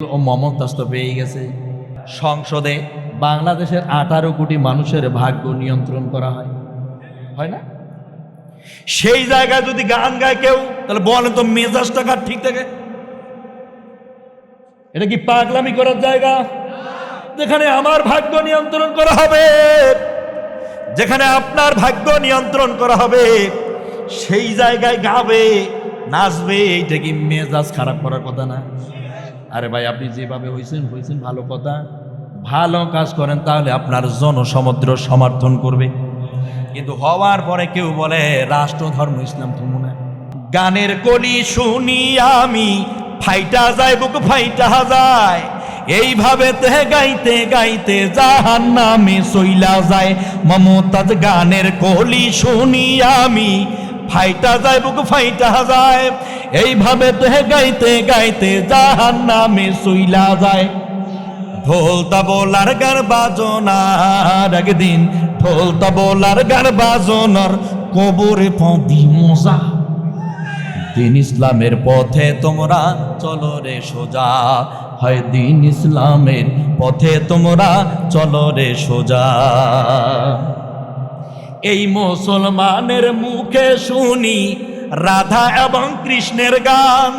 ও মমতাজ পেয়ে গেছে। সংসদে বাংলাদেশের আঠারো কোটি মানুষের ভাগ্য নিয়ন্ত্রণ করা হয়। হয় না? সেই জায়গায় যদি গান গায় কেউ, তাহলে বলেন তো মেজাজ টাকা ঠিক থাকে? এটা কি পাগলামি করার জায়গা? যেখানে আমার ভাগ্য নিয়ন্ত্রণ করা হবে, যেখানে আপনার ভাগ্য নিয়ন্ত্রণ করা হবে, সেই জায়গায় গাবে, নাচবে, এইটা কি মেজাজ খারাপ করার কথা না? আরে ভাই, আপনি যেভাবে হয়েছেন হয়েছেন ভালো কথা। ভালো কাজ করেন, তাহলে আপনার জনসমুদ্র সমর্থন করবে। কিন্তু হওয়ার পরে কেউ বলে রাষ্ট্র ধর্ম ইসলাম ধর্ম না গানের কলি শুনি আমি, ফাইটা যায়, বুক ফাইটা যায়। এইভাবে তে গাইতে গাইতে জাহান নামে সইলা যায়। মমতাজ গানের কলি শুনি আমি ফাইটা যায়, বুক ফাইটা যায়। এইভাবে তে গাইতে গাইতে জাহান নামে সইলা যায়। ঢোল তাবলার গান বাজনার একদিন, ঢোল তাবলার গান বাজনার কবরে পদি মজা। দিন ইসলামের পথে তোমরা চলো রে সোজা। হয় দিন ইসলামের পথে তোমরা চলো রে সোজা। এই মুসলমানের মুখে শুনি রাধা এবং কৃষ্ণের গান।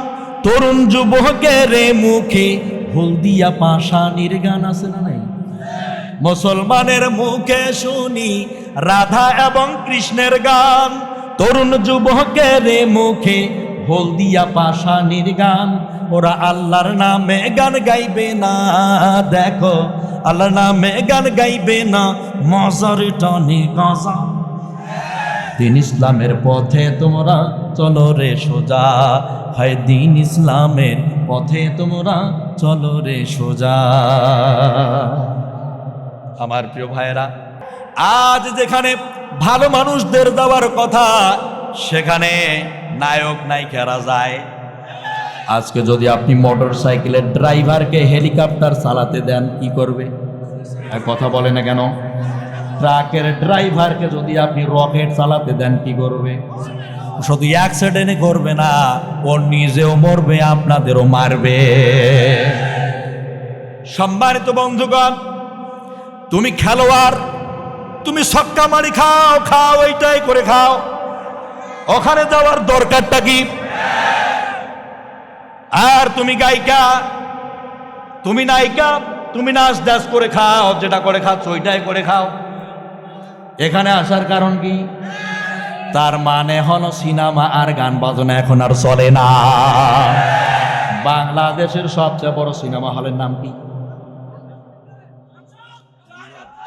তরুণ যুবকের মুখে হলদিয়া পাশানির গান আছে না নাই? মুসলমানের মুখে শুনি রাধা এবং কৃষ্ণের গান। তরুণ যুবকের মুখে হলদিয়া পাশানির গান। ওরা আল্লাহর নামে গান গাইবে না। দেখো আল্লাহর নামে গান গাইবে না, মজার টনি গজা। দিন ইসলামের পথে তোমরা চলো রে সোজা, হয় দিন ইসলামের পথে তোমরা চলো রে সোজা। আমার প্রিয় ভাইয়েরা, আজ যেখানে ভালো মানুষদের দেওয়ার কথা, সেখানে নায়ক নায়িকারা যায়। আজকে যদি আপনি মোটর সাইকেলের ড্রাইভারকে হেলিকপ্টার চালাতে দেন, কি করবে? কথা বলে না কেন? ট্রাকের ড্রাইভারকে যদি আপনি রকেট চালাতে দেন, কি করবে? শুধু অ্যাক্সিডেন্টে করবে না, ও নিজেও মরবে, আপনাদেরও মারবে। সম্মানিত বন্ধুগণ, তুমি খেলোয়াড়, তুমি সক্কা মারি খাও খাও, এইটাই করে খাও। ওখানে যাওয়ার দরকারটা কি? আর তুমি গায়িকা, তুমি নায়িকা, তুমি নাচ ডাস করে খাও, যেটা করে খাও ওইটাই করে খাও। এখানে আসার কারণ কি? তার মানে হলো সিনেমা আর গান বাজনা এখন আর চলে না। বাংলাদেশের সবচেয়ে বড় সিনেমা হলের নাম কি?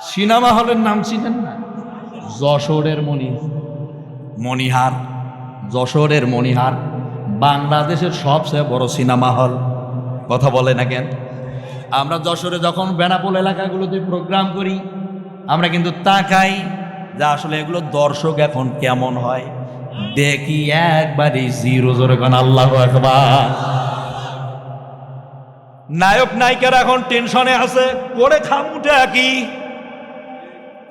সিনেমা হলের নাম ছিলেন না? যশোরের মণি মণিহার। যশোরের মণিহার। বাংলাদেশের সবচেয়ে বড় সিনেমা হল। কথা বলে না কেন? আমরা যশোরে যখন বেনাপোল এলাকাগুলোতে প্রোগ্রাম করি, আমরা কিন্তু তাকাই যে আসলে এগুলো দর্শক এখন কেমন হয়। দেখি একবারই জিরো জোরে কোন আল্লাহ নায়ক নায়িকারা এখন টেনশনে আছে করে খামুটে কি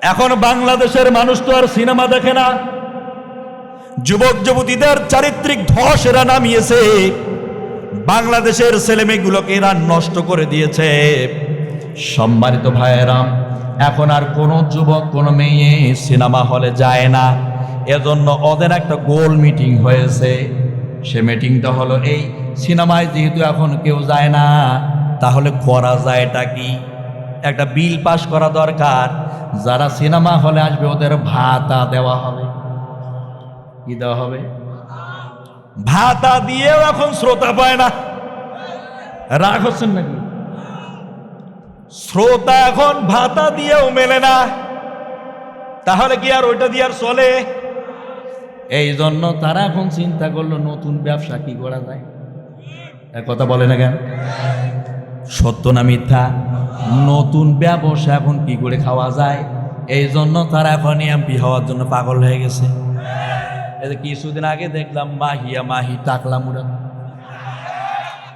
এখন বাংলাদেশের মানুষ তো আর সিনেমা দেখে না। যুবক যুবতীদের চারিত্রিক ধস এরা নামিয়েছে। বাংলাদেশের ছেলেমেয়েগুলোকে এরা নষ্ট করে দিয়েছে। সম্মানিত ভাইয়েরাম, এখন আর কোনো যুবক, কোনো মেয়ে সিনেমা হলে যায় না। এজন্য ওদের একটা গোল মিটিং হয়েছে। সে মিটিংটা হলো এই, সিনেমায় যেহেতু এখন কেউ যায় না, তাহলে করা যায় এটা কি? একটা বিল পাস করা দরকার। যারা সিনেমা হলে আসবে, ওদের ভাতা দেওয়া হবে। কি দেওয়া হবে? ভাতা দিয়েও এখন শ্রোতা পায় না। রাগ হচ্ছেন নাকি? শ্রোতা এখন ভাতা দিয়েও মেলে না। তাহলে কি আর ওইটা দিয়ে আর চলে? এই জন্য তারা এখন চিন্তা করল নতুন ব্যবসা কি করা যায়? এক কথা বলে না কেন? সত্য না মিথ্যা? নতুন ব্যবসা এখন কি করে খাওয়া যায়? এই জন্য তারা এখন এমপি হওয়ার জন্য পাগল হয়ে গেছে। এই কিছুদিন আগে দেখলাম মাহিয়া মাহি টাকলা মুড়া।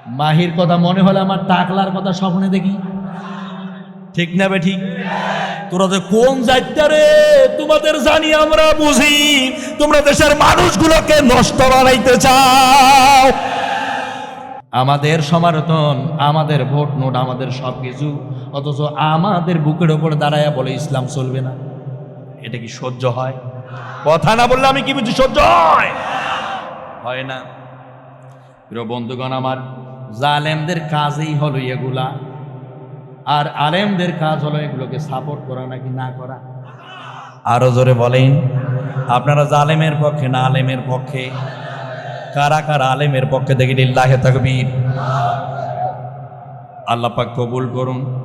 মাহির কথা মনে হলে আমার টাকলার কথা স্বপ্নে দেখি। ঠিক না বে ঠিক? তোরা যে কোন রে? তোমাদের জানি আমরা বুঝি। তোমরা দেশের মানুষগুলোকে নষ্ট বানাইতে চাও। আমাদের সমারতন আমাদের ভোট নোট আমাদের সব কিছু অথচ আমাদের বুকের ওপর দাঁড়ায় বলে ইসলাম চলবে না। এটা কি সহ্য হয়? কথা না বললে আমি কি বুঝি সহ্য হয়? হয় না। প্রিয় বন্ধুগণ আমার, জালেমদের কাজই হলো এগুলা। আর আলেমদের কাজ হলো এগুলোকে সাপোর্ট করা নাকি না করা? আরও জোরে বলেন, আপনারা জালেমের পক্ষে না আলেমের পক্ষে? কারা কারা আলেমের পক্ষে দেখি লিল্লাহে তাকবীর। আল্লাহ পাক কবুল করুন।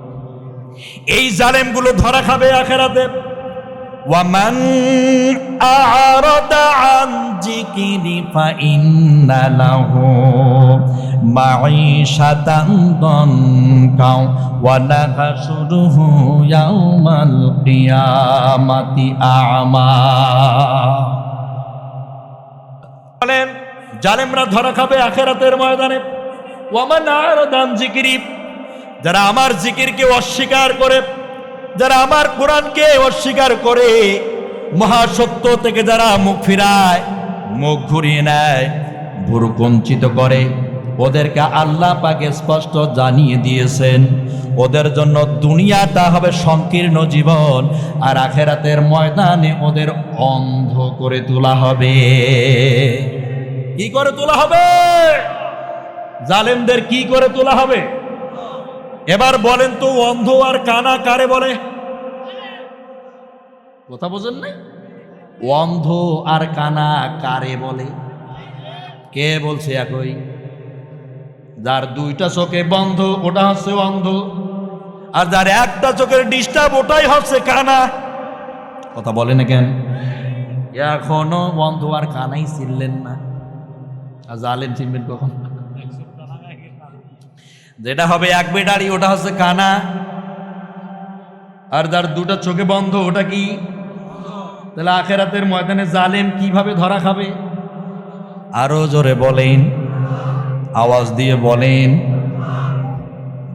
এই জালেমগুলো ধরা খাবে আখেরাতে। আ'রাদা আন যিকরি ফাইন্না লাহু মাঈশাতান দানকা ওয়া নাহশুরুহু ইয়াওমাল কিয়ামাতি আ'মা বলেন, জালেমরা ধরা খাবে আখেরাতের ময়দানে। ওয়ামান আ'রাদা আন যিকরি যারা আমার জিকিরকে অস্বীকার করে যারা আমার কোরআনকে অস্বীকার করে, মহাসত্য থেকে যারা মুখ ফিরায়, মুখ ঘুরিয়ে নেয় ভুরু কঞ্চিত করে, ওদেরকে আল্লাহ পাকে স্পষ্ট জানিয়ে দিয়েছেন, ওদের জন্য দুনিয়াটা হবে সংকীর্ণ জীবন, আর আখেরাতের ময়দানে ওদের অন্ধ করে তোলা হবে। কি করে তোলা হবে? জালেমদের কি করে তোলা হবে? এবার বলেন তো, অন্ধ আর কানা কারে বলে? কথা বোঝেন না অন্ধ আর কানা কারে বলে? কে বলছে একই? যার দুইটা চোখে বন্ধ, ওটা হচ্ছে অন্ধ। আর যার একটা চোখের ডিস্টার্ব, ওটাই হচ্ছে কানা। কথা বলে না কেন? এখনও বন্ধ আর কানাই চিনলেন না। আর জালেন চিনবেন কখন? যেটা হবে এক বেটারি, ওটা হচ্ছে কানা। আর যার দুটো চোখে বন্ধ, ওটা কি? তাহলে আখেরাতের ময়দানে জালেম কীভাবে ধরা খাবে? আরও জোরে বলেন, আওয়াজ দিয়ে বলেন,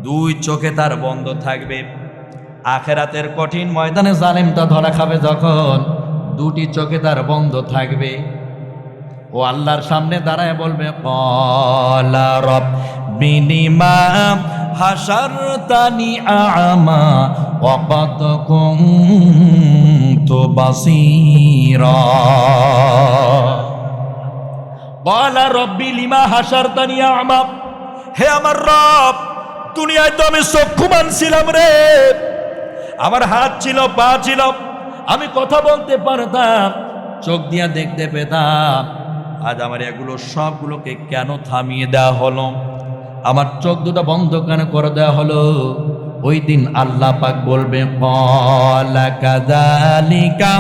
দুই চোখে তার বন্ধ থাকবে। আখেরাতের কঠিন ময়দানে জালেমটা ধরা খাবে যখন দুটি চোখে তার বন্ধ থাকবে। ও আল্লাহর সামনে দাঁড়ায় বলবে, কলা রব বিনিমা হাসার তানি আমা অকত কুমতু বাসীরা। কলা রব্বি, লিমা হাসার তানি আমা, হে আমার রব, দুনিয়ায় তো আমি চক্ষুমান ছিলাম রে। আমার হাত ছিল, পা ছিল, আমি কথা বলতে পারতাম, চোখ দিয়া দেখতে পেতাম। আজ আমার এগুলো সবগুলোকে কেন থামিয়ে দেওয়া হলো? আমার চোখ দুটো বন্ধ কেন করে দেওয়া হলো? ওই দিন আল্লাহ পাক বলবে, কলা কাদালিকা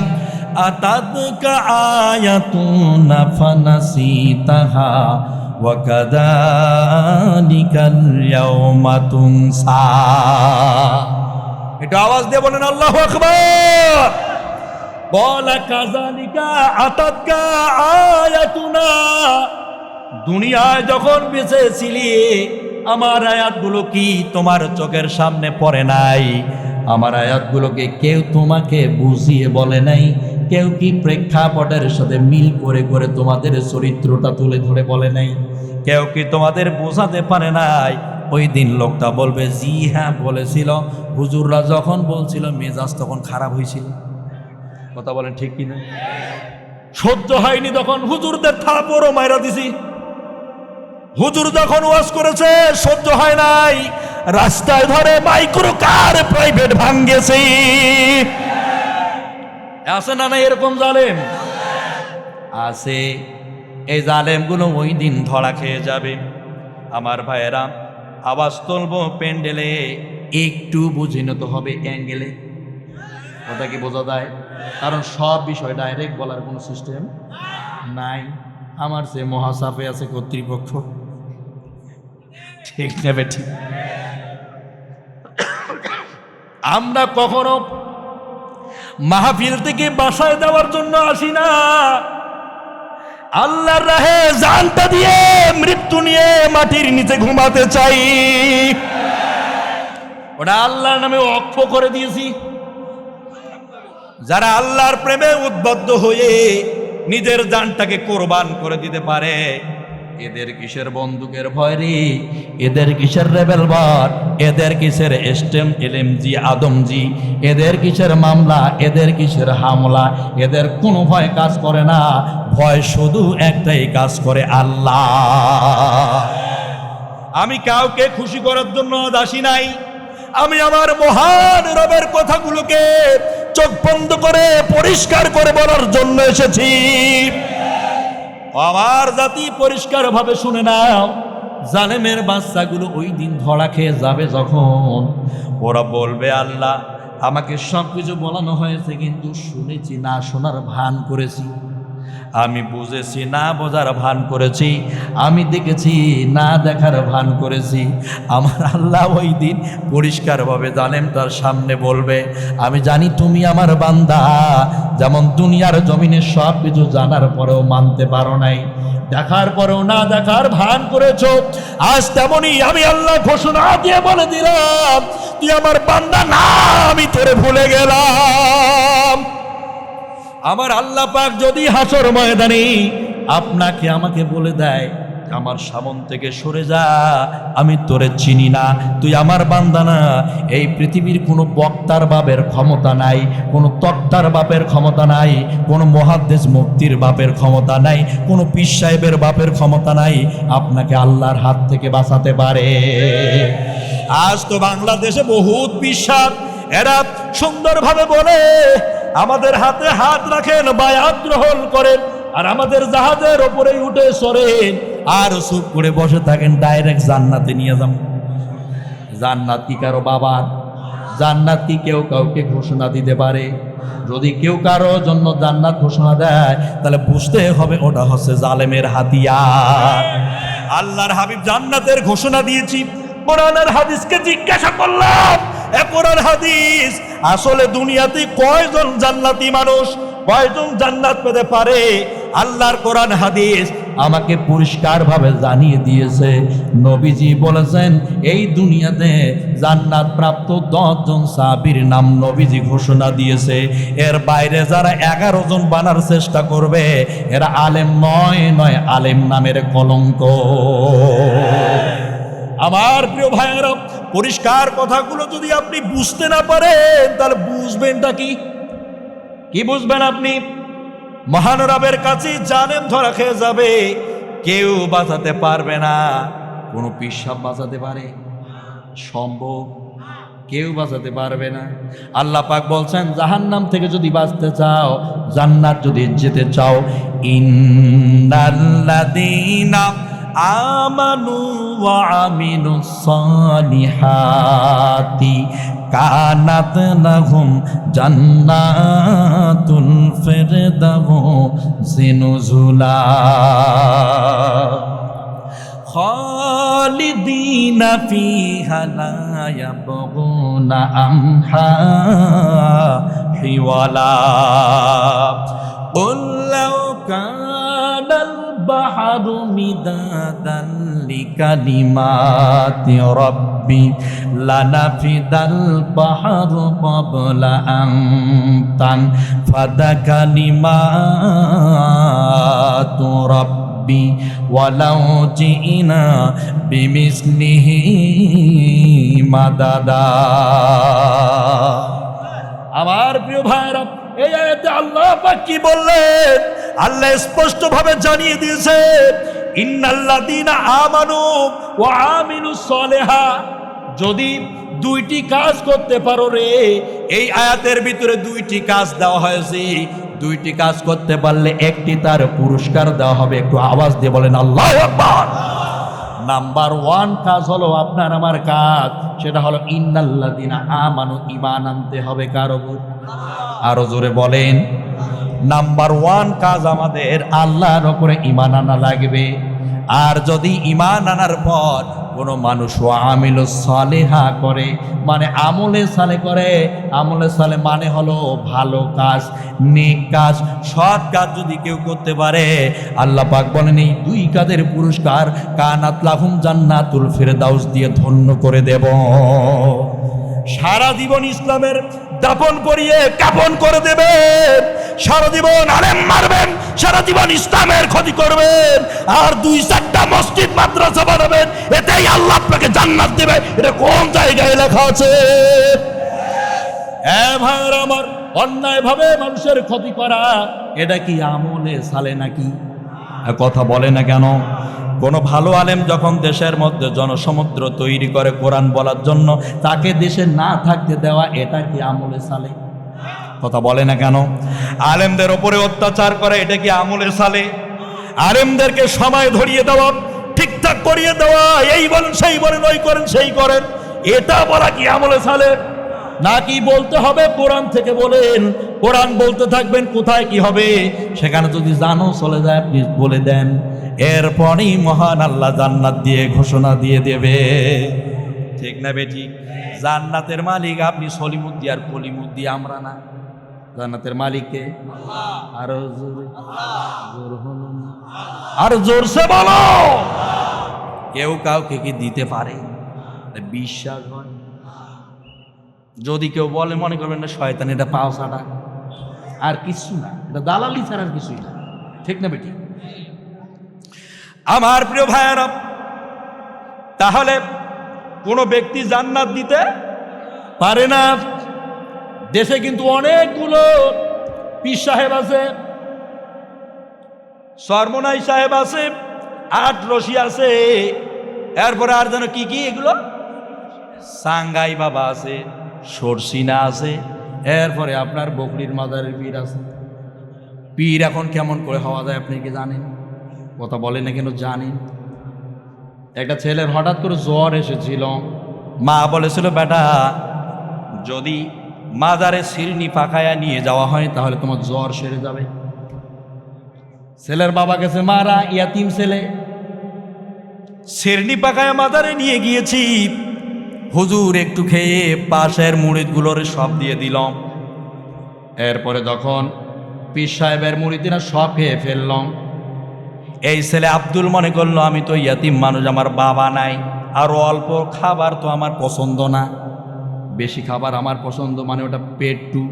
আতাদকা আয়াতুনা ফানাসিতাহা ওয়া কাদালিকাল ইয়াউমা তুনসা। এটা আওয়াজ দিয়ে বলেন কাজালিকা দুনিয়ায় যখন বেঁচে ছিলি আমার আয়াতগুলো কি তোমার চোখের সামনে পড়ে নাই? আমার আয়াতগুলোকে কেউ তোমাকে বুঝিয়ে বলে নাই? কেউ কি প্রেক্ষাপটের সাথে মিল করে করে তোমাদের চরিত্রটা তুলে ধরে বলে নাই? কেউ কি তোমাদের বোঝাতে পারে নাই? ওই দিন লোকটা বলবে, জি হ্যাঁ বলেছিল। হুজুররা যখন বলছিল, মেজাজ তখন খারাপ হয়েছিল। কথা বলেন ঠিক কিনা? সহ্য হয়নি তখন হুজুরদের থাপড়ও মাইরা দিছি। হুজুর যখন ওয়াজ করেছে, সহ্য হয় নাই। রাস্তায় ধরে মাইক্রো কার প্রাইভেট ভাঙ্গেছে। আছে না না এরকম জালেম? আছে। এই জালেমগুলো ওই দিন ধরা খেয়ে যাবে। আমার ভাইয়েরা, আওয়াজ তুলবো প্যান্ডেলে, একটু বুঝে নিতে হবে অ্যাঙ্গেলে। ওটা কি বোঝা যায়? কারণ সব বিষয় ডাইরেক্ট বলার কোনো সিস্টেম নাই। আমার সে মহাসাফে আছে কর্তৃপক্ষ ঠিক নেবে ঠিক আমরা কখনো মাহফিল থেকে বাসায় দেওয়ার জন্য আসি না। আল্লাহর রাহে জানটা দিয়ে মৃত্যু নিয়ে মাটির নিচে ঘুমাতে চাই। ওটা আল্লাহর নামে অক্ষ করে দিয়েছি। যারা আল্লাহর প্রেমে উদ্বদ্ধ হয়ে নিজের জানটাকে কোরবান করে দিতে পারে এদের কিসের বন্দুকের ভয় রে? এদের কিসের রেবেলবার এদের কিসের এস্টেম এলএমজি আদমজি এদের কিসের মামলা? এদের কিসের হামলা? এদের কোনো ভয় কাজ করে না। ভয় শুধু একটাই কাজ করে আল্লাহ। আমি কাউকে খুশি করার জন্য আসি নাই। আমি আমার মহান রবের কথাগুলোকে চোখ বন্ধ করে পরিষ্কার করে বলার জন্য এসেছি। আমার জাতি পরিষ্কারভাবে শুনে নাও, জালেমের বাচ্চাগুলো ওই দিন ধরা খেয়ে যাবে যখন। ওরা বলবে, আল্লাহ, আমাকে সব কিছু বলানো হয়েছে, কিন্তু শুনেছি না, শোনার ভান করেছি। আমি বুঝেছি, না বোঝার ভান করেছি, আমি দেখেছি, না দেখার ভান করেছি। আমার আল্লাহ ওই দিন পরিষ্কারভাবে জানেন, তার সামনে বলবে, আমি জানি তুমি আমার বান্দা, যেমন দুনিয়ার জমিনে সব কিছু জানার পরেও মানতে পারো নাই। দেখার পরেও না দেখার ভান করেছ, আজ তেমনই আমি আল্লাহ ঘোষণা দিয়ে বলে দিলাম, তুই আমার বান্দা না, আমি তোরে ভুলে গেলাম। আমার আল্লাহ পাক যদি হাসর ময়দানে আপনাকে আমাকে বলে দেয়, আমার সামন থেকে সরে যা, আমি তোরে চিনি না, তুই আমার বান্দা না। এই পৃথিবীর কোনো বক্তার বাপের ক্ষমতা নাই, কোনো তক্তার বাপের ক্ষমতা নাই, কোনো মহাদ্দেশ মুক্তির বাপের ক্ষমতা নাই, কোনো পীর সাহেবের বাপের ক্ষমতা নাই, আপনাকে আল্লাহর হাত থেকে বাঁচাতে পারে। আজ তো বাংলাদেশে বহুত বিশ্বাস এরা সুন্দরভাবে বলে আমাদের হাতে হাত রাখেন বায়াত গ্রহণ করেন, আর আমাদের জাহাজের ওপরেই উঠে সরেন। আর চুপ করে বসে থাকেন, ডাইরেক্ট জান্নাতে নিয়ে যান। জান্নাত কি কারও বাবার, জান্নাত কি কেউ কাউকে ঘোষণা দিতে পারে। যদি কেউ কারও জন্য জান্নাত ঘোষণা দেয়, তাহলে বুঝতে হবে ওটা হচ্ছে জালেমের হাতিয়ার। আল্লাহর হাবিব জান্নাতের ঘোষণা দিয়েছি, কোরআনের হাদিসকে জিজ্ঞাসা করলাম এ কোরআন হাদিস, আসলে দুনিয়াতে কয়জন জান্নাতি মানুষ, কয়জন জান্নাত পেতে পারে? আল্লাহর কোরআন হাদিস আমাকে পরিষ্কারভাবে জানিয়ে দিয়েছে। নবীজি বলেছেন, এই দুনিয়াতে জান্নাত প্রাপ্ত দশজন সাবির নাম নবীজি ঘোষণা দিয়েছে। এর বাইরে যারা এগারো জন বানার চেষ্টা করবে, এরা আলেম নয় নয় আলেম নামের কলঙ্ক। আমার প্রিয় ভাইয়েরা পরিষ্কার কথাগুলো যদি আপনি বুঝতে না পারেন, তাহলে বুঝবেনটা কি? কি বুঝবেন আপনি? মহানরবের কাছে জানেন ধরা খেয়ে যাবে, কেউ বাঁচাতে পারবে না। কোনো পিসাব বাঁচাতে পারে? সম্ভব। কেউ বাঁচাতে পারবে না। আল্লাহ পাক বলছেন, জাহান্নাম থেকে যদি বাঁচতে চাও, জান্নাত যদি যেতে চাও, ইন্নাল্লাযীনা আমানু ওয়া আমিনুস সালিহাতি কানাত লাহুম জান্নাতুল ফিরদাউসি নুজুলা خالدين فيها لا يبغون عنها حولا قل لو كان البحر مدادا لكلمات ربي لنفد البحر قبل أن تنفد كلمات ربي ربي ولو جئنا بمثله مددا আমার প্রিয় ভাইরা এই আয়াতে আল্লাহ পাক কি বললেন আল্লাহ স্পষ্ট ভাবে জানিয়ে দিয়েছে, ইন্নাল্লাযীনা আমানু ওয়া আমিলুস সলিহা। যদি দুইটি কাজ করতে পারো রে, এই আয়াতের ভিতরে দুইটি কাজ দেওয়া হয়েছে। দুইটি কাজ করতে পারলে একটি তার পুরস্কার দেওয়া হবে, একটু আওয়াজ দিয়ে বলেন, আল্লাহ আকবার! নাম্বার ওয়ান কাজ হলো আপনার আমার কাজ, সেটা হলো ইন্নাল্লাদিনা আমানু ইমান আনতে হবে কার আরও জোরে বলেন নাম্বার ওয়ান কাজ আমাদের, আল্লাহর ওপরে ইমান আনা লাগবে। আর যদি ইমান আনার পর কোনো মানুষ আমিল সালেহা করে মানে আমলে সালে করে, আমলে সালে মানে হলো ভালো কাজ, নেক কাজ, সৎ কাজ যদি কেউ করতে পারে, আল্লাহ পাক বলেন, এই দুই কাজের পুরস্কার কানাত লাহুম জান্নাতুল ফেরদাউস দিয়ে ধন্য করে দেব। সারা জীবন ইসলামের দাপন করিয়ে কাপন করে দেবে। সারা জীবন আলেম মারবেন সারা জীবন ইসলামের ক্ষতি করবেন আর দুই চারটা মসজিদ মাদ্রাসা বানাবেন এতেই আল্লাহ আপনাকে জান্নাত দেবে। এটা কোন জায়গায় লেখা আছে? হ্যাঁ আমার অন্যায় ভাবে মানুষের ক্ষতি করা এটা কি আমলে সালে নাকি? কথা বলে না কেন? কোনো ভালো আলেম যখন দেশের মধ্যে জনসমুদ্র তৈরি করে কোরআন বলার জন্য তাকে দেশে না থাকতে দেওয়া এটা কি আমলে সালে? কথা বলে না কেন? আলেমদের ওপরে অত্যাচার করে, এটা কি আমলে সালে? আলেমদেরকে সময় ধরিয়ে দেওয়া, ঠিকঠাক করিয়ে দেওয়া, এই বলেন, সেই বলেন, ওই করেন, সেই করেন, এটা বলা কি আমলে সালে? নাকি বলতে হবে, কোরআন থেকে বলেন, কোরআন বলতে থাকবেন, কোথায় কি হবে? সেখানে যদি জানো, চলে যায়, আপনি বলে দেন। এরপরই মহান আল্লাহ জান্নাত দিয়ে ঘোষণা দিয়ে দেবে। ঠিক না বেটি? জান্নাতের মালিক আপনি সলিমুদ্দি আর কলিমুদ্দি আমরা না। জান্নাতের মালিককে। আরও জোরে। জোর হলো আর জোরসে বলো। কেউ কাউকে কি দিতে পারে? বিশ্বাস হয়। যদি কেউ বলে মনে করবেন না শয়তান এটা পাও ছাড়া আর কিছু না। এটা দালালি ছাড়া আর কিছুই না। ঠিক না বেটি? আমার প্রিয় ভাইয়ারা তাহলে কোনো ব্যক্তি জান্নাত দিতে পারে না। দেশে কিন্তু অনেকগুলো পীর সাহেব আছে সর্বনাই সাহেব আছে, আট রশি আছে, এরপরে আর যেন কি কি এগুলো? সাঙ্গাই বাবা আছে, সরসিনা আছে, এরপরে আপনার বকরির মাদারের পীর আছে। পীর এখন কেমন করে হওয়া যায় আপনি কি জানেন? কথা বলেন না কেন জানেন? একটা ছেলের হঠাৎ করে জ্বর এসেছিল, মা বলেছিল, বেটা, যদি মাজারে সিরনি পাকায়া নিয়ে যাওয়া হয়, তাহলে তোমার জ্বর সেরে যাবে। ছেলের বাবা গেছে, মারা, ইয়াতিম ছেলে। সিরনি পাকায়া মাজারে নিয়ে গিয়েছি। হুজুর, একটু খেয়ে পাশের মুড়িদগুলোর সব দিয়ে দিলাম। এরপরে যখন পীর সাহেবের মুড়িদিনা সব খেয়ে ফেললাম, এই ছেলে আব্দুল মনে করল, আমি তো ইয়াতিম মানুষ, আমার বাবা নাই। আর অল্প খাবার তো আমার পছন্দ না। বেশি খাবার আমার পছন্দ মানে ওটা পেটটু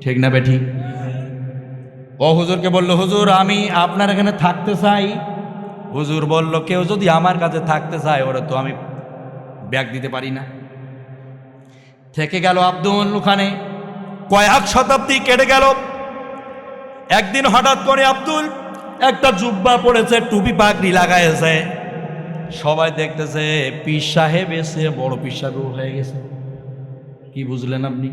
ঠিক না বেঠি? ও হুজুরকে বলল, হুজুর, আমি আপনার এখানে থাকতে চাই। হুজুর বলল, কেউ যদি আমার কাছে থাকতে চায়, ওরা তো আমি ব্যাগ দিতে পারি না। থেকে গেল আব্দুল ওখানে। কয়েক শতাব্দী কেটে গেল। একদিন হঠাৎ করে আব্দুল একটা জুব্বা পড়েছে, টুপি পাগড়ি লাগাইছে। সবাই দেখতেছে, পীর সাহেব এসে বড় পীর সাহেব হয়ে গেছে। কি বুঝলেন আপনি?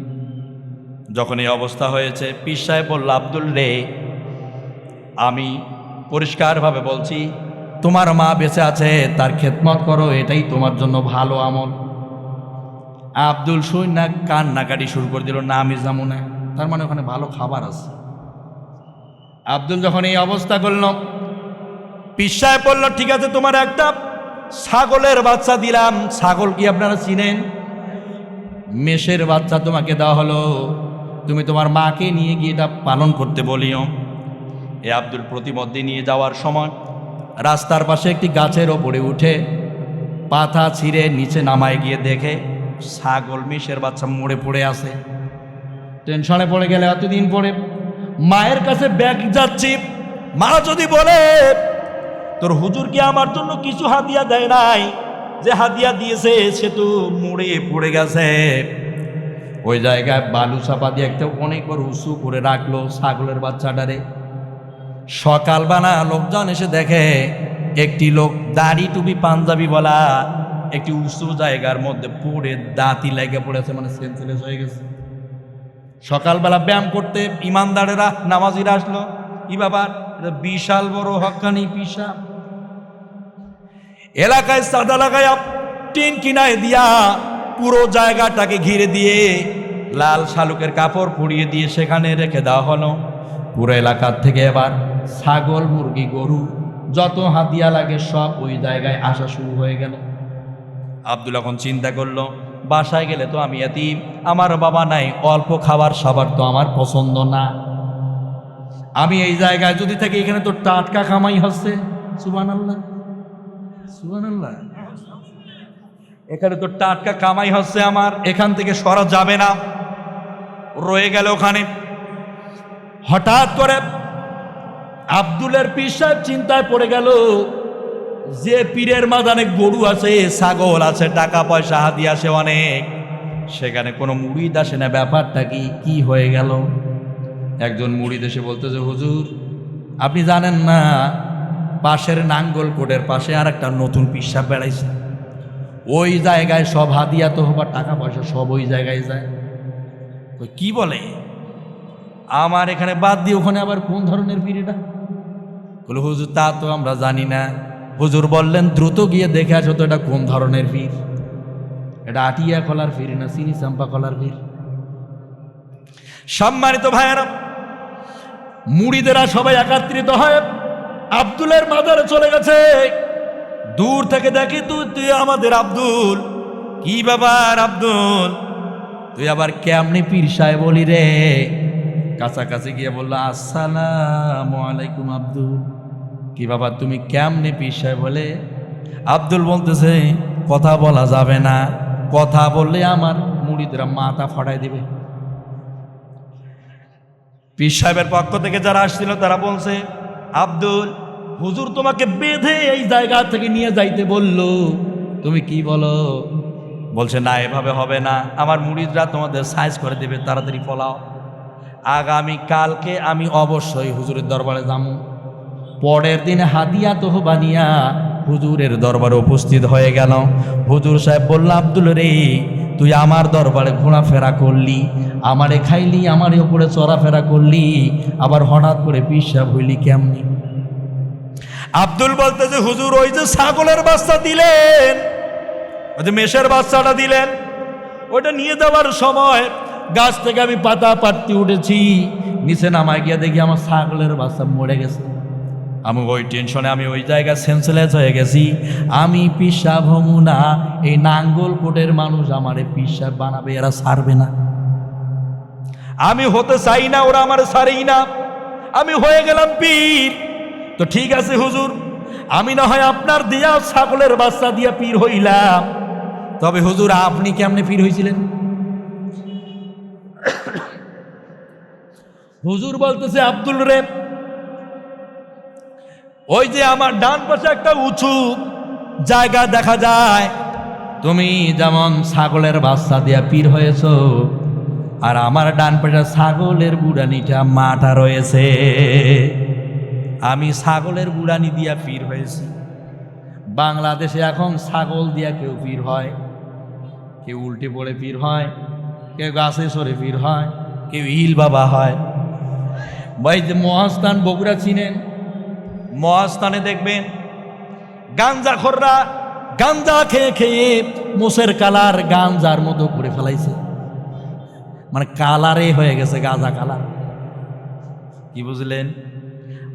যখন এই অবস্থা হয়েছে, পীর সাহেব বলল, আব্দুল রে, আমি পরিষ্কারভাবে বলছি, তোমার মা বেঁচে আছে, তার খেদমত করো, এটাই তোমার জন্য ভালো আমল। আব্দুল সৈন্যা কান্নাকাটি শুরু করে দিল, না আমি তার মানে ওখানে ভালো খাবার আছে। আব্দুল যখন এই অবস্থা করল পিসায় বলল, ঠিক আছে, তোমার একটা ছাগলের বাচ্চা দিলাম, ছাগল কি আপনারা চিনেন? মেষের বাচ্চা তোমাকে দেওয়া হলো। তুমি তোমার মাকে নিয়ে গিয়ে এটা পালন করতে বলিও। এ আব্দুল প্রতিমধ্যে নিয়ে যাওয়ার সময় রাস্তার পাশে একটি গাছের ওপরে উঠে পাতা ছিঁড়ে নিচে নামায় গিয়ে দেখে ছাগল মেষের বাচ্চা মরে পড়ে আছে। টেনশনে পড়ে গেলে এতদিন পরে মায়ের কাছে ব্যাগ যাচ্ছি। মা যদি বলে, তোর হুজুর কি আমার জন্য কিছু হাদিয়া দেয় নাই? যে হাদিয়া দিয়েছে, সে তো মুড়ে পড়ে গেছে। ওই জায়গায় বালু চাপা দিয়ে একটা অনেক বড় উঁচু করে রাখল ছাগলের বাচ্চাটারে। সকালবেলা লোকজন এসে দেখে, একটি লোক দাড়ি টুপি পাঞ্জাবি বলা একটি উঁচু জায়গার মধ্যে পড়ে দাঁতি লেগে পড়েছে মানে সেন্সলেস হয়ে গেছে। সকালবেলা ব্যায়াম করতে ইমানদারেরা, নামাজিরা আসলো। ব্যাপার? এটা বিশাল বড় হকানি পিসা এলাকায় সাদা লাগায় টিন কিনায় দিয়া পুরো জায়গাটাকে ঘিরে দিয়ে লাল শালুকের কাপড় পুড়িয়ে দিয়ে সেখানে রেখে দেওয়া হলো। পুরো এলাকার থেকে এবার ছাগল, মুরগি, গরু যত হাতিয়া লাগে সব ওই জায়গায় আসা শুরু হয়ে গেল। আব্দুল এখন চিন্তা করল, বাসায় গেলে তো আমি এতিম, আমার বাবা নাই, অল্প খাবার সাবার তো আমার পছন্দ না। আমি এই জায়গায় যদি থাকি, এখানে তো টাটকা কামাই হচ্ছে সুবান আল্লাহ এখানে তো টাটকা কামাই হচ্ছে আমার, এখান থেকে সরা যাবে না। রয়ে গেল ওখানে। হঠাৎ করে আব্দুলের পীর সাহেব চিন্তায় পড়ে গেল, যে পীরের মাদানে গরু আছে, ছাগল আছে, টাকা পয়সা, হাতি আসে অনেক। সেখানে কোনো মুড়িদ আসে না, ব্যাপারটা কি? কি হয়ে গেল? একজন মুড়িদ এসে বলতেছে, হুজুর, আপনি জানেন না পাশের নাঙ্গল কোটের পাশে আর একটা নতুন পিসাব বেড়াইছে। ওই জায়গায় সব হাদিয়া তো হবার টাকা পয়সা সব ওই জায়গায় যায়। কি বলে? আমার এখানে বাদ দিয়ে ওখানে আবার কোন ধরনের পিড়িটা বলে হুজুর, তা তো আমরা জানি না। হুজুর বললেন, দ্রুত গিয়ে দেখে আসো তো এটা কোন ধরনের পীর। এটা আটিয়া কলার পীর না চিনি চাম্পা কলার পীর? সম্মানিত ভাইয়েরা, মুড়িদেরা সবাই একাত্রিত হয়। আব্দুলের মাদারে চলে গেছে। দূর থেকে দেখি তুই তুই আমাদের আব্দুল। কি ব্যাপার আব্দুল? তুই আবার কেমনি পীর সাহেব বলি রে? কাছাকাছি গিয়ে বলল, আসসালাম আলাইকুম আব্দুল। কি বাবা তুমি কেমনে পীর সাহেব বলে আব্দুল বলতেছে, কথা বলা যাবে না। কথা বললে আমার মুড়িদরা মাথা ফাটাই দিবে। পীর সাহেবের পক্ষ থেকে যারা আসছিল, তারা বলছে, আব্দুল হুজুর তোমাকে বেঁধে এই জায়গা থেকে নিয়ে যাইতে বলল। তুমি কি বলো? বলছে, না, এভাবে হবে না। আমার মুড়িদরা তোমাদের সাইজ করে দেবে, তাড়াতাড়ি ফলাও আগামী কালকে আমি অবশ্যই হুজুরের দরবারে যাব পরের দিন হাদিয়া তোহ বানিয়া হুজুরের দরবারে উপস্থিত হয়ে গেল। হুজুর সাহেব বলল, আব্দুল রে, তুই আমার দরবারে ঘোরাফেরা করলি, আমারে খাইলি, আমারে ওপরে চড়াফেরা করলি, আবার হঠাৎ করে পিসা হইলি কেমনি? আব্দুল বলতেছে, হুজুর, ওই যে ছাগলের বাচ্চা দিলেন। ওই যে মেষের বাচ্চাটা দিলেন। ওটা নিয়ে যাওয়ার সময় গাছ থেকে আমি পাতা পাড়তে উঠেছি। নিচে নামায় গিয়ে দেখি আমার ছাগলের বাচ্চা মরে গেছে। আমি ওই টেনশনে আমি ওই জায়গায় সেন্সলেস হয়ে গেছি। আমি পিসাব হমু না। এই নাঙ্গল কোটের মানুষ আমারে পিসাব বানাবে, এরা ছাড়বে না। আমি হতে চাই না, ওরা আমার ছাড়েই না। আমি হয়ে গেলাম পীর। তো ঠিক আছে হুজুর, আমি না হয় আপনার দিয়া ছাগলের বাচ্চা দিয়া পীর হইলাম। তবে হুজুর, আপনি কেমনে পীর হয়েছিলেন হুজুর বলতেছে, আব্দুল রে, ওই যে আমার ডান পাশে একটা উঁচু জায়গা দেখা যায়। তুমি যেমন ছাগলের বাচ্চা দিয়া পীর হয়েছ, আর আমার ডান পাশে ছাগলের বুড়ানিটা মাটা রয়েছে। আমি ছাগলের বুড়ানি দিয়া পীর হয়েছি। বাংলাদেশে এখন ছাগল দিয়া কেউ পীর হয়, কেউ উল্টে পড়ে পীর হয়, কেউ গাছে সরে পীর হয়, কেউ ইল বাবা হয়। ভাই, যে মহাস্থান বগুড়া চিনেন? মহাস্থানে দেখবেন গাঞ্জা খররা গাঞ্জা খেয়ে খেয়ে মোষের কালার গাঞ্জার মতো করে ফেলাইছে। মানে কালারে হয়ে গেছে গাঁজা কালার। কি বুঝলেন?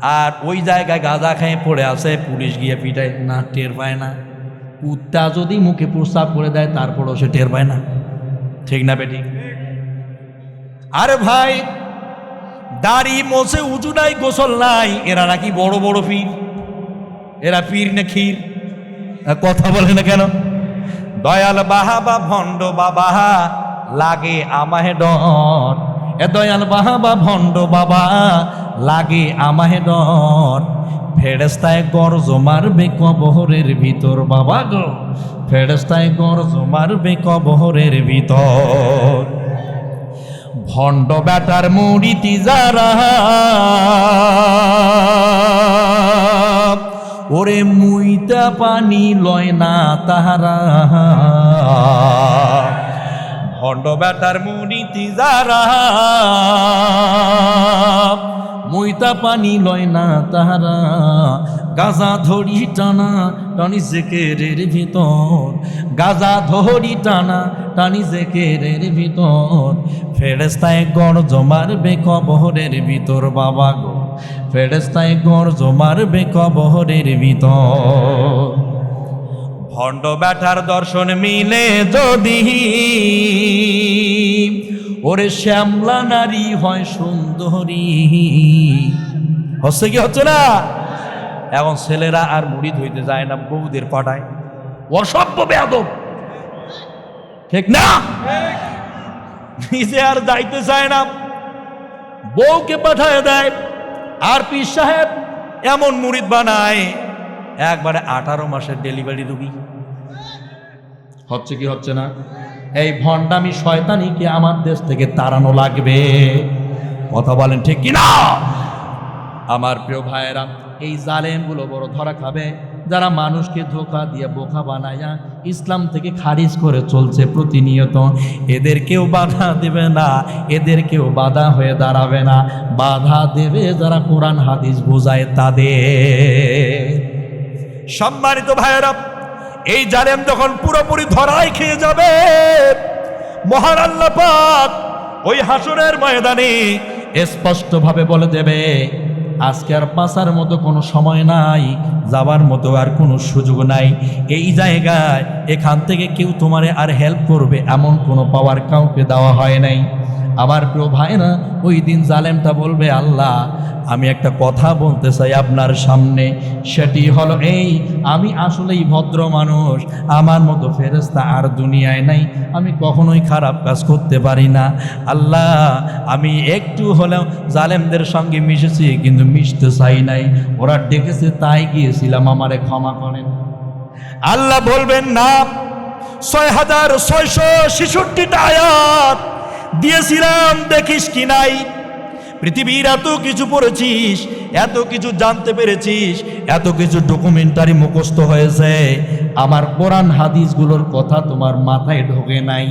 আর ওই জায়গায় গাঁজা খেয়ে পড়ে আছে, পুলিশ গিয়ে পিটায়। না, টের পায় না। কুত্তা যদি মুখে প্রস্তাব করে দেয়, তারপরও সে টের পায় না। ঠিক না, বেটি? আরে ভাই, দাড়ি মোছে উঁচু নাই, গোসল নাই, এরা নাকি বড় বড় পীর? এরা পীর না ক্ষীর? কথা বলে না কেন? দয়াল বাহা বা ভণ্ড বা বাহা লাগে আমাহে ডর এ দয়াল বাহা বা ভণ্ড বাবা, লাগে আমাহে ডর ফেরেস্তায় গরজ মারবে কবহরের ভিতর, বাবা গো। ফেরেস্তায় গরজ মারবে কবহরের ভিতর। ভণ্ড ব্যাটার মুড়িতি যারা, ওরে মুইতা পানি লয় না তাহারা। ভণ্ড ব্যাটার মুড়িতি যারা মুইতা পানি লয় না তাহারা, গাজা ধরি টানা টানি জেকেরের ভিতর, গাজা ধরি টানা টানি জেকেরের ভিতর। ফেরেস্তায় গড় জমার বেকবহরের ভিতর বাবা গো ফেরেস্তায় গড় জমার বেকবহরের ভিতর। ভণ্ড ব্যাটার দর্শন মিলে যদি ওরে শ্যামলা নারী হয় সুন্দরী। হচ্ছে কি, হচ্ছে না? এখন ছেলেরা আর মুড়ি ধুইতে যায় না বউদের পাঠায় অসভ্য বেয়াদব। ঠিক না? নিজে আর যাইতে চায় না। বউকে পাঠায় দেয়। আর পীর সাহেব এমন মুরিদ বানায় একবারে আঠারো মাসের ডেলিভারি রুগী। হচ্ছে কি হচ্ছে না? এই ভণ্ডামি শয়তানিকে আমার দেশ থেকে তাড়ানো লাগবে? কথা বলেন ঠিক কি না আমার প্রিয় ভাইয়েরা, এই জালেমগুলো বড় ধরা খাবে। যারা মানুষকে ধোকা দিয়ে বোকা বানায়া ইসলাম থেকে খারিজ করে চলছে প্রতিনিয়ত, এদের কেউ বাধা দেবে না, এদের কেউ বাধা হয়ে দাঁড়াবে না। বাধা দেবে যারা কোরআন, হাদিস বোঝায় তাদের। সম্মানিত ভাইয়েরা, এই জালেম যখন পুরোপুরি ধরাই খেয়ে যাবে, মহান আল্লাহ পাক ওই হাসুরের ময়দানে স্পষ্টভাবে বলে দেবে, আজকে আর বাঁচার মতো কোনো সময় নাই যাবার মতো আর কোনো সুযোগ নাই। এই জায়গায় এখান থেকে কেউ তোমারে আর হেল্প করবে, এমন কোনো পাওয়ার কাউকে দেওয়া হয় নাই। আমার প্রিয় ভাইরা ওই দিন জালেমটা বলবে, আল্লাহ, আমি একটা কথা বলতে চাই আপনার সামনে। সেটি হলো এই, আমি আসলেই ভদ্র মানুষ, আমার মতো ফেরেস্তা আর দুনিয়ায় নাই। আমি কখনোই খারাপ কাজ করতে পারি না। আল্লাহ, আমি একটু হলেও জালেমদের সঙ্গে মিশেছি, কিন্তু মিশতে চাই নাই। ওরা ডেকেছে, তাই গিয়েছিলাম, আমারে ক্ষমা করেন। আল্লাহ বলবেন, না, ছয় হাজার ছয়শো ছেষট্টিটা আয়াত দিয়েছিলাম, দেখিস কি নাই? পৃথিবীর এত কিছু পড়েছিস, এত কিছু জানতে পেরেছিস, এত কিছু ডকুমেন্টারি মুখস্থ হয়েছে। আমার কোরআন হাদিসগুলোর কথা তোমার মাথায় ঢোকে নাই।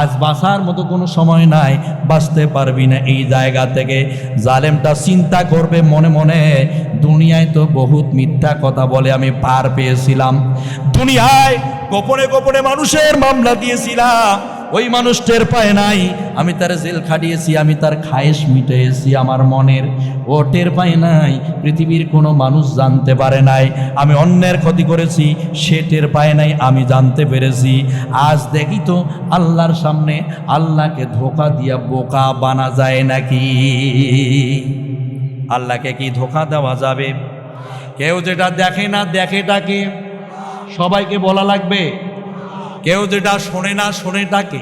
আজ বাঁচার মতো কোনো সময় নাই, বাঁচতে পারবি না এই জায়গা থেকে। জালেমটা চিন্তা করবে মনে মনে, দুনিয়ায় তো বহুত মিথ্যা কথা বলে আমি পার পেয়েছিলাম। দুনিয়ায় গোপনে গোপনে মানুষের মামলা দিয়েছিলাম। ওই মানুষ টের পায় নাই। আমি তার জেল খাটিয়েছি, আমি তার খায়েশ মিটিয়েছি আমার মনের। ও টের পায় নাই, পৃথিবীর কোনো মানুষ জানতে পারে নাই। আমি অন্যের ক্ষতি করেছি, সে টের পায় নাই, আমি জানতে পেরেছি। আজ দেখি তো আল্লাহর সামনে আল্লাহকে ধোকা দিয়া বোকা বানা যায় নাকি? আল্লাহকে কি ধোকা দেওয়া যাবে? কেউ যেটা দেখে না দেখেটাকে সবাইকে বলা লাগবে? কেউ যেটা শোনে না শোনেটাকে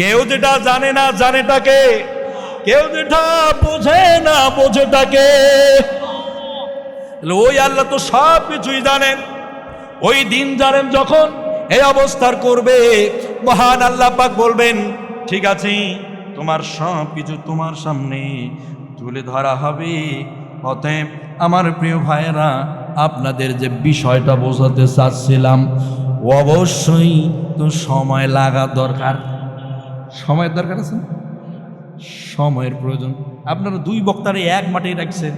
কেউ যেটা জানে না জানেটাকে কেউ যেটা বোঝে না বোঝেটাকে ওই আল্লাহ তো সব কিছুই জানেন। ওই দিন জানেন যখন এই অবস্থার করবে। মহান আল্লাহ পাক বলবেন, ঠিক আছে, তোমার সব কিছু তোমার সামনে তুলে ধরা হবে। অতএব আমার প্রিয় ভাইয়েরা, আপনাদের যে বিষয়টা বোঝাতে চাচ্ছিলাম অবশ্যই তো সময় লাগা দরকার। সময়ের দরকার আছে? সময়ের প্রয়োজন। আপনারা দুই বক্তারে এক মাঠে রাখছেন।